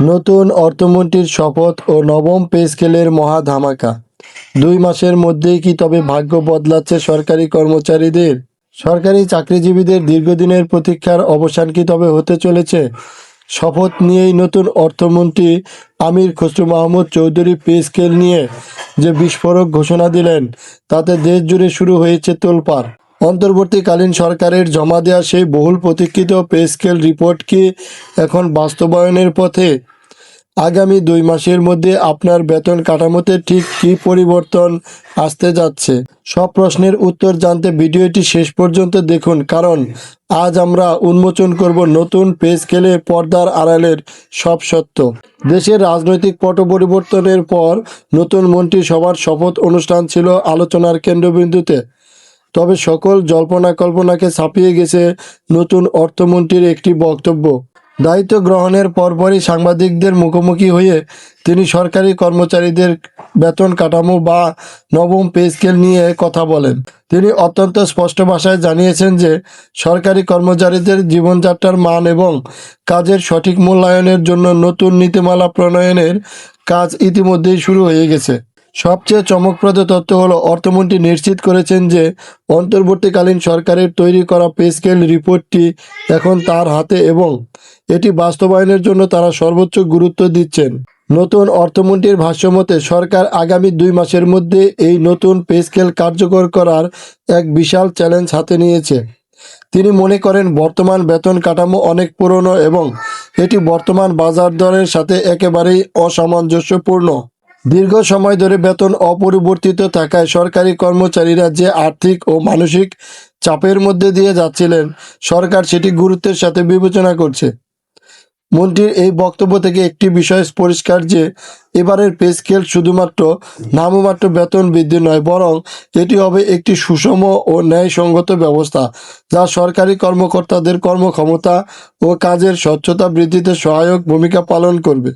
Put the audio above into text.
নতুন অর্থমন্ত্রীর শপথ ও নবম পে স্কেলের মহা ধামাকা। দুই মাসের মধ্যেই কি তবে ভাগ্য বদলাচ্ছে সরকারি কর্মচারীদের? সরকারি চাকরিজীবীদের দীর্ঘদিনের প্রতীক্ষার অবসান কি তবে হতে চলেছে? শপথ নিয়েই নতুন অর্থমন্ত্রী আমির খসরু মাহমুদ চৌধুরী পে স্কেল নিয়ে যে বিস্ফোরক ঘোষণা দিলেন, তাতে দেশ জুড়ে শুরু হয়েছে তোলপাড়। অন্তর্বর্তীকালীন সরকারের জমা দেওয়া সেই বহুল প্রতীক্ষিত পে স্কেল রিপোর্ট কি এখন বাস্তবায়নের পথে? আগামী দুই মাসের মধ্যে আপনার বেতন কাঠামোতে ঠিক কী পরিবর্তন আসতে যাচ্ছে? সব প্রশ্নের উত্তর জানতে ভিডিওটি শেষ পর্যন্ত দেখুন, কারণ আজ আমরা উন্মোচন করব নতুন পে স্কেলে পর্দার আড়ালের সব সত্য। দেশের রাজনৈতিক পট পরিবর্তনের পর নতুন মন্ত্রিসভার শপথ অনুষ্ঠান ছিল আলোচনার কেন্দ্রবিন্দুতে। তবে সকল জল্পনা কল্পনাকে ছাপিয়ে গেছে নতুন অর্থমন্ত্রীর একটি বক্তব্য। দায়িত্ব গ্রহণের পরপরই সাংবাদিকদের মুখোমুখি হয়ে তিনি সরকারি কর্মচারীদের বেতন কাঠামো বা নবম পে স্কেল নিয়ে কথা বলেন। তিনি অত্যন্ত স্পষ্ট ভাষায় জানিয়েছেন যে, সরকারি কর্মচারীদের জীবনযাত্রার মান এবং কাজের সঠিক মূল্যায়নের জন্য নতুন নীতিমালা প্রণয়নের কাজ ইতিমধ্যেই শুরু হয়ে গেছে। সবচেয়ে চমকপ্রদ তথ্য হলো, অর্থমন্ত্রী নিশ্চিত করেছেন যে অন্তর্বর্তীকালীন সরকারের তৈরি করা পে স্কেল রিপোর্টটি এখন তার হাতে এবং এটি বাস্তবায়নের জন্য তারা সর্বোচ্চ গুরুত্ব দিচ্ছেন। নতুন অর্থমন্ত্রীর ভাষ্যমতে, সরকার আগামী দুই মাসের মধ্যে এই নতুন পে স্কেল কার্যকর করার এক বিশাল চ্যালেঞ্জ হাতে নিয়েছে। তিনি মনে করেন, বর্তমান বেতন কাঠামো অনেক পুরনো এবং এটি বর্তমান বাজার দরের সাথে একেবারেই অসামঞ্জস্যপূর্ণ। দীর্ঘ সময় ধরে বেতন অপরিবর্তিত থাকায় সরকারি কর্মচারীরা যে আর্থিক ও মানসিক চাপের মধ্যে দিয়ে যাচ্ছিলেন, সরকার সেটি গুরুত্বের সাথে বিবেচনা করছে। মন্ত্রীর এই বক্তব্য থেকে একটি বিষয় পরিষ্কার যে, এবারের পে স্কেল শুধুমাত্র নামমাত্র বেতন বৃদ্ধি নয়, বরং এটি হবে একটি সুষম ও ন্যায়সঙ্গত ব্যবস্থা, যা সরকারি কর্মকর্তাদের কর্মক্ষমতা ও কাজের স্বচ্ছতা বৃদ্ধিতে সহায়ক ভূমিকা পালন করবে।